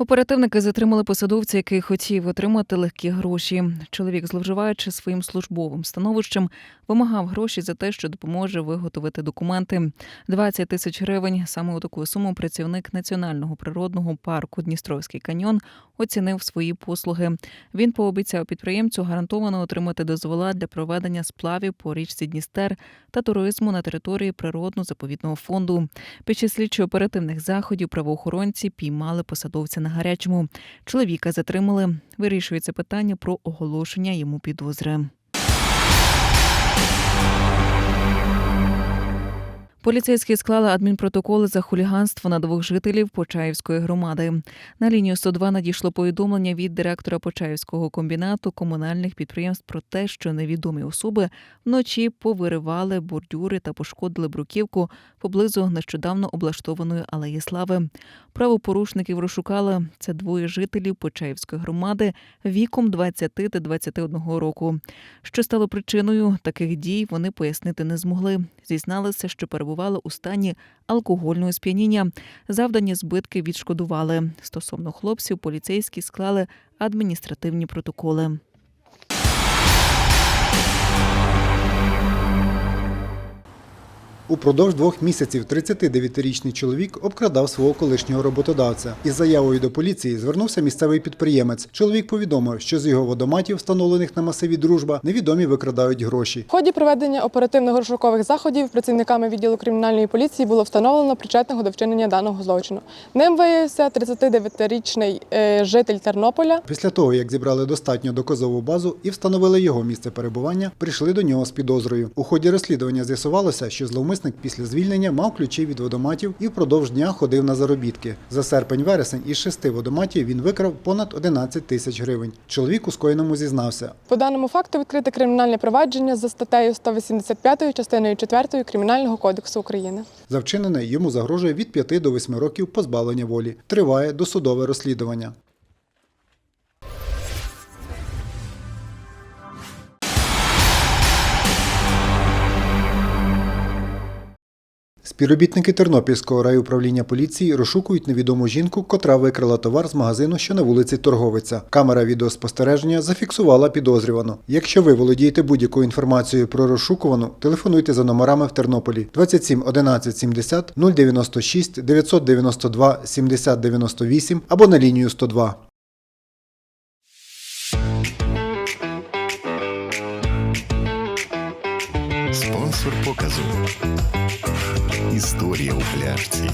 Оперативники затримали посадовця, який хотів отримати легкі гроші. Чоловік, зловживаючи своїм службовим становищем, вимагав гроші за те, що допоможе виготовити документи. 20 тисяч гривень. Саме у таку суму працівник національного природного парку Дністровський каньйон оцінив свої послуги. Він пообіцяв підприємцю гарантовано отримати дозвола для проведення сплавів по річці Дністер та туризму на території природно-заповідного фонду. Під час слідчо-оперативних заходів правоохоронці піймали посадовця на гарячому. Чоловіка затримали. Вирішується питання про оголошення йому підозри. Поліцейські склали адмінпротоколи за хуліганство на двох жителів Почаївської громади. На лінію 102 надійшло повідомлення від директора Почаївського комбінату комунальних підприємств про те, що невідомі особи вночі повиривали бордюри та пошкодили бруківку поблизу нещодавно облаштованої алеї слави. Правопорушників розшукали це двоє жителів Почаївської громади віком 20 та 21 року. Що стало причиною таких дій, вони пояснити не змогли. Зізналися, що перебували у стані алкогольного сп'яніння. Завдані збитки відшкодували. Стосовно хлопців, поліцейські склали адміністративні протоколи. Упродовж двох місяців 39-річний чоловік обкрадав свого колишнього роботодавця. Із заявою до поліції звернувся місцевий підприємець. Чоловік повідомив, що з його водоматів, встановлених на масиві дружба, невідомі викрадають гроші. В ході проведення оперативно-розшукових заходів працівниками відділу кримінальної поліції було встановлено причетного до вчинення даного злочину. Ним виявився 39-річний е, житель Тернополя. Після того, як зібрали достатньо доказову базу і встановили його місце перебування, прийшли до нього з підозрою. У ході розслідування з'ясувалося, що зловмисник після звільнення мав ключі від водоматів і впродовж дня ходив на заробітки. За серпень-вересень із шести водоматів він викрав понад 11 тисяч гривень. Чоловік у скоєному зізнався. По даному факту відкрите кримінальне провадження за статтею 185 частиною 4 Кримінального кодексу України. За вчинене йому загрожує від 5 до 8 років позбавлення волі. Триває досудове розслідування. Співробітники Тернопільського райуправління поліції розшукують невідому жінку, котра викрала товар з магазину, що на вулиці Торговиця. Камера відеоспостереження зафіксувала підозрювану. Якщо ви володієте будь-якою інформацією про розшукувану, телефонуйте за номерами в Тернополі 27 11 70 096 992 70 98 або на лінію 102. Спонсор показу. Історія у пляшці.